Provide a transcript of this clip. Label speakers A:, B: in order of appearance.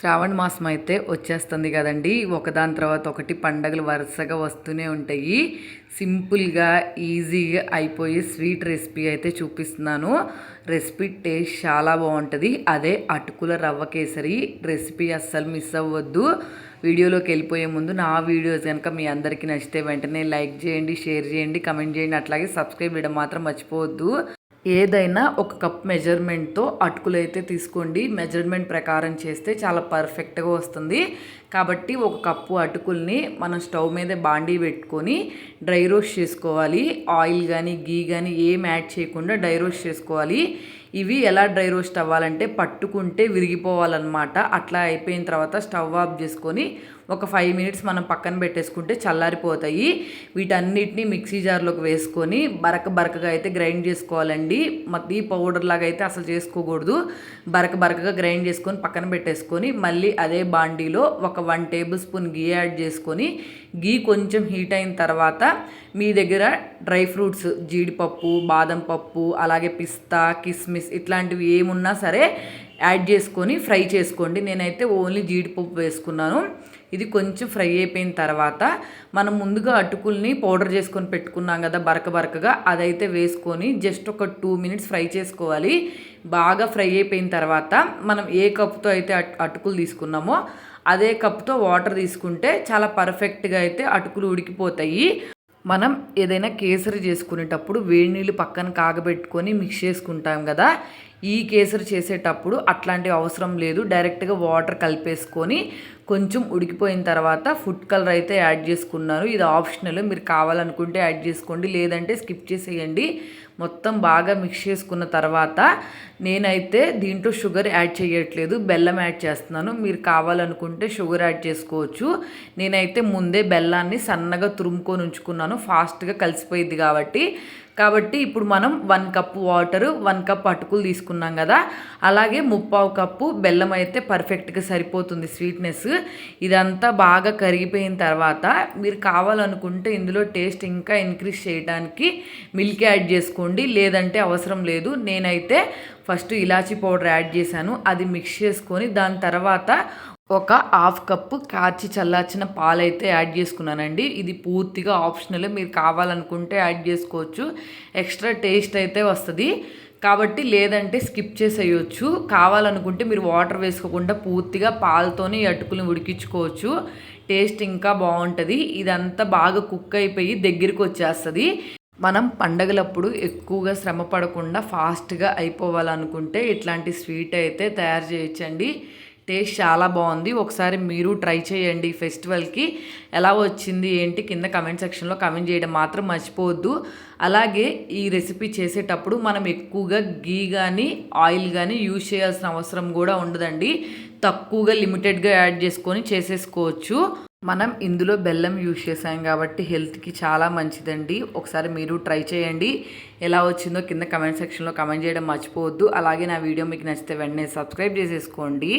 A: శ్రావణ మాసం అయితే వచ్చేస్తుంది కదండి. ఒకదాని తర్వాత ఒకటి పండగలు వరుసగా వస్తూనే ఉంటాయి. సింపుల్గా ఈజీగా అయిపోయే స్వీట్ రెసిపీ అయితే చూపిస్తున్నాను. రెసిపీ టేస్ట్ చాలా బాగుంటుంది. అదే అటుకుల రవ్వ కేసరి. రెసిపీ అస్సలు మిస్ అవ్వద్దు. వీడియోలోకి వెళ్ళిపోయే ముందు నా వీడియోస్ కనుక మీ అందరికీ నచ్చితే వెంటనే లైక్ చేయండి షేర్ చేయండి కమెంట్ చేయండి. అట్లాగే సబ్స్క్రైబ్ చేయడం మాత్రం మర్చిపోవద్దు. ఏదైనా ఒక కప్ మెజర్మెంట్తో అటుకులు అయితే తీసుకోండి. మెజర్మెంట్ ప్రకారం చేస్తే చాలా పర్ఫెక్ట్గా వస్తుంది. కాబట్టి ఒక కప్పు అటుకుల్ని మనం స్టవ్ మీద బాండీ పెట్టుకొని డ్రై రోస్ట్ చేసుకోవాలి. ఆయిల్ కానీ గీ కానీ ఏం యాడ్ చేయకుండా డ్రై రోస్ట్ చేసుకోవాలి. ఇవి ఎలా డ్రై రోస్ట్ అవ్వాలంటే పట్టుకుంటే విరిగిపోవాలన్నమాట. అట్లా అయిపోయిన తర్వాత స్టవ్ ఆఫ్ చేసుకొని ఒక ఫైవ్ మినిట్స్ మనం పక్కన పెట్టేసుకుంటే చల్లారిపోతాయి. వీటన్నిటిని మిక్సీ జార్లోకి వేసుకొని బరక బరకగా అయితే గ్రైండ్ చేసుకోవాలండి. ఈ పౌడర్ లాగా అయితే అసలు చేసుకోకూడదు. బరక బరకగా గ్రైండ్ చేసుకొని పక్కన పెట్టేసుకొని మళ్ళీ అదే బాండీలో ఒక one table spoon ghee add చేసుకొని గీ కొంచెం హీట్ అయిన తర్వాత మీ దగ్గర డ్రై ఫ్రూట్స్ జీడిపప్పు బాదం పప్పు అలాగే పిస్తా కిస్మిస్ ఇట్లాంటివి ఏమున్నా సరే యాడ్ చేసుకొని ఫ్రై చేసుకోండి. నేనైతే ఓన్లీ జీడిపప్పు వేసుకున్నాను. ఇది కొంచెం ఫ్రై అయిపోయిన తర్వాత మనం ముందుగా అటుకుల్ని పౌడర్ చేసుకొని పెట్టుకున్నాం కదా బరక బరకగా అదైతే వేసుకొని జస్ట్ ఒక టూ మినిట్స్ ఫ్రై చేసుకోవాలి. బాగా ఫ్రై అయిపోయిన తర్వాత మనం ఏ కప్తో అయితే అటుకులు తీసుకున్నామో అదే కప్తో వాటర్ తీసుకుంటే చాలా పర్ఫెక్ట్గా అయితే అటుకులు ఉడికిపోతాయి. మనం ఏదైనా కేసరి చేసుకునేటప్పుడు వేడి నీళ్ళు పక్కన కాగబెట్టుకొని మిక్స్ చేసుకుంటాం కదా. ఈ కేసరి చేసేటప్పుడు అట్లాంటివి అవసరం లేదు. డైరెక్ట్గా వాటర్ కలిపేసుకొని కొంచెం ఉడికిపోయిన తర్వాత ఫుడ్ కలర్ అయితే యాడ్ చేసుకున్నారు ఇది ఆప్షనల్. మీరు కావాలనుకుంటే యాడ్ చేసుకోండి. లేదంటే స్కిప్ చేసేయండి. మొత్తం బాగా మిక్స్ చేసుకున్న తర్వాత నేనైతే దీంట్లో షుగర్ యాడ్ చేయట్లేదు. బెల్లం యాడ్ చేస్తున్నాను. మీరు కావాలనుకుంటే షుగర్ యాడ్ చేసుకోవచ్చు. నేనైతే ముందే బెల్లాన్ని సన్నగా తురుముకొని ఉంచుకున్నాను. ఫాస్ట్గా కలిసిపోయింది కాబట్టి. కాబట్టి ఇప్పుడు మనం one cup water one cup అటుకులు తీసుకున్నాం కదా. అలాగే ముప్పావు కప్పు బెల్లం అయితే పర్ఫెక్ట్గా సరిపోతుంది స్వీట్నెస్. ఇదంతా బాగా కరిగిపోయిన తర్వాత మీరు కావాలనుకుంటే ఇందులో టేస్ట్ ఇంకా ఇంక్రీజ్ చేయడానికి మిల్క్ యాడ్ చేసుకోండి. లేదంటే అవసరం లేదు. నేనైతే ఫస్ట్ ఇలాచీ పౌడర్ యాడ్ చేశాను. అది మిక్స్ చేసుకొని దాని తర్వాత ఒక హాఫ్ కప్పు కాచి చల్లార్చిన పాలైతే యాడ్ చేసుకున్నానండి. ఇది పూర్తిగా ఆప్షనల్. మీరు కావాలనుకుంటే యాడ్ చేసుకోవచ్చు. ఎక్స్ట్రా టేస్ట్ అయితే వస్తుంది. కాబట్టి లేదంటే స్కిప్ చేసేయచ్చు. కావాలనుకుంటే మీరు వాటర్ వేసుకోకుండా పూర్తిగా పాలతోనే అటుకులు ఉడికించుకోవచ్చు. టేస్ట్ ఇంకా బాగుంటుంది. ఇదంతా బాగా కుక్ అయిపోయి దగ్గరికి వచ్చేస్తుంది. మనం పండగలప్పుడు ఎక్కువగా శ్రమ పడకుండా ఫాస్ట్గా అయిపోవాలనుకుంటే ఇట్లాంటి స్వీట్ అయితే తయారు చేయొచ్చండి. టేస్ట్ చాలా బాగుంది. ఒకసారి మీరు ట్రై చేయండి ఫెస్టివల్కి. ఎలా వచ్చింది ఏంటి కింద కమెంట్ సెక్షన్లో కమెంట్ చేయడం మాత్రం మర్చిపోవద్దు. అలాగే ఈ రెసిపీ చేసేటప్పుడు మనం ఎక్కువగా గీ కానీ ఆయిల్ కానీ యూజ్ చేయాల్సిన అవసరం కూడా ఉండదండి. తక్కువగా లిమిటెడ్గా యాడ్ చేసుకొని చేసేసుకోవచ్చు. మనం ఇందులో బెల్లం యూజ్ చేసాం కాబట్టి హెల్త్కి చాలా మంచిదండి. ఒకసారి మీరు ట్రై చేయండి. ఎలా వచ్చిందో కింద కమెంట్ సెక్షన్లో కమెంట్ చేయడం మర్చిపోవద్దు. అలాగే నా వీడియో మీకు నచ్చితే వెంటనే సబ్స్క్రైబ్ చేసేసుకోండి.